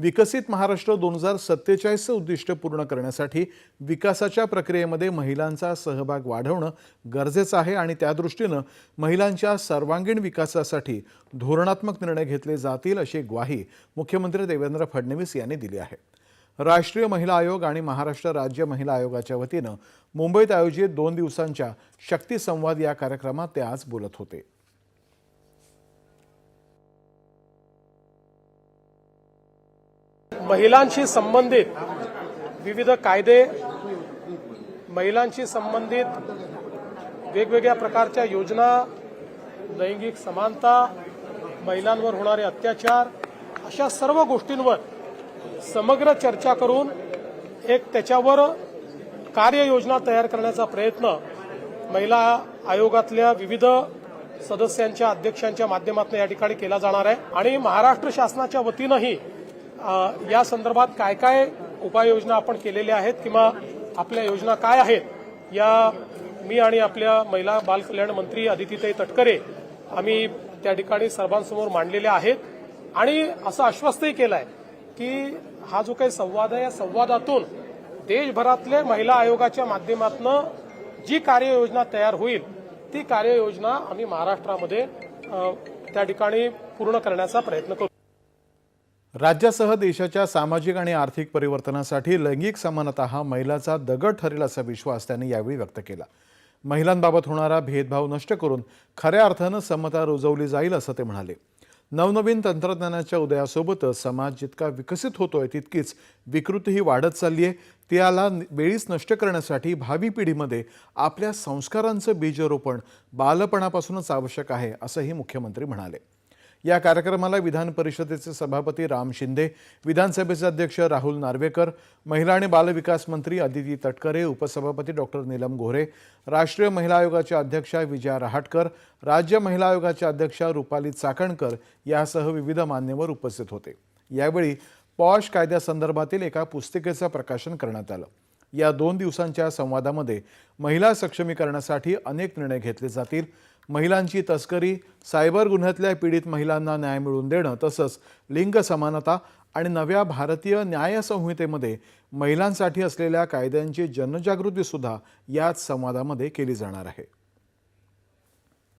विकसित महाराष्ट्र दोन हजार सत्तेचाळीसचं उद्दिष्ट पूर्ण करण्यासाठी विकासाच्या प्रक्रियेमध्ये महिलांचा सहभाग वाढवणं गरजेचं आहे आणि त्या दृष्टीनं महिलांच्या सर्वांगीण विकासासाठी धोरणात्मक निर्णय घेतले जातील अशी ग्वाही मुख्यमंत्री देवेंद्र फडणवीस यांनी दिली आहे. राष्ट्रीय महिला आयोग आणि महाराष्ट्र राज्य महिला आयोगाच्या वतीनं मुंबईत आयोजित दोन दिवसांच्या शक्ती संवाद या कार्यक्रमात ते आज बोलत होते. महिलांशी संबंधित विविध कायदे महिलांशी संबंधित वेगवेगळ्या प्रकारच्या योजना लैंगिक समानता महिलांवर होणारे अत्याचार अशा सर्व गोष्टींवर समग्र चर्चा करून एक त्याच्यावर कार्ययोजना तयार करण्याचा प्रयत्न महिला आयोगातल्या विविध सदस्यांच्या अध्यक्षांच्या माध्यमातून या ठिकाणी केला जाणार आहे. आणि महाराष्ट्र शासनाच्या वतीनंही या संदर्भात काय काय उपाययोजना आपण केलेल्या आहेत किंवा आपल्या योजना काय आहेत या मी आणि आपल्या महिला बाल कल्याण मंत्री अदितीताई तटकरे आम्ही त्या ठिकाणी सर्वांसमोर मांडलेल्या आहेत. आणि असं आश्वस्तही केलं आहे की हा जो काही संवाद आहे या संवादातून देशभरातल्या महिला आयोगाच्या माध्यमातून जी कार्ययोजना तयार होईल ती कार्ययोजना आम्ही महाराष्ट्रामध्ये त्या ठिकाणी पूर्ण करण्याचा प्रयत्न करू. राज्यासह देशाच्या सामाजिक आणि आर्थिक परिवर्तनासाठी लैंगिक समानता हा मैलाचा दगड ठरेल असा विश्वास त्यांनी यावेळी व्यक्त केला. महिलांबाबत होणारा भेदभाव नष्ट करून खऱ्या अर्थानं समता रुजवली जाईल असं ते म्हणाले. नवनवीन तंत्रज्ञानाच्या उदयासोबतच समाज जितका विकसित होतोय तितकीच विकृतीही वाढत चालली आहे. त्याला वेळीच नष्ट करण्यासाठी भावी पिढीमध्ये आपल्या संस्कारांचं बीजरोपण बालपणापासूनच आवश्यक आहे असंही मुख्यमंत्री म्हणाले. या कार्यक्रमाला विधान परिषदेचे सभापती राम शिंदे विधानसभेचे अध्यक्ष राहुल नार्वेकर महिला आणि बालविकास मंत्री अदिती तटकरे उपसभापती डॉक्टर नीलम गोरे राष्ट्रीय महिला आयोगाच्या अध्यक्षा विजया रहाटकर राज्य महिला आयोगाच्या अध्यक्षा रुपाली चाकणकर यासह विविध मान्यवर उपस्थित होते. यावेळी पॉश कायद्यासंदर्भातील एका पुस्तिकेचं प्रकाशन करण्यात आलं. या दोन दिवसांच्या संवादामध्ये महिला सक्षमीकरणासाठी अनेक निर्णय घेतले जातील. महिलांची तस्करी सायबर गुन्ह्यातल्या पीडित महिलांना न्याय मिळवून देणं तसंच लिंग समानता आणि नव्या भारतीय न्यायसंहितेमध्ये महिलांसाठी असलेल्या कायद्यांची जनजागृतीसुद्धा याच संवादामध्ये केली जाणार आहे.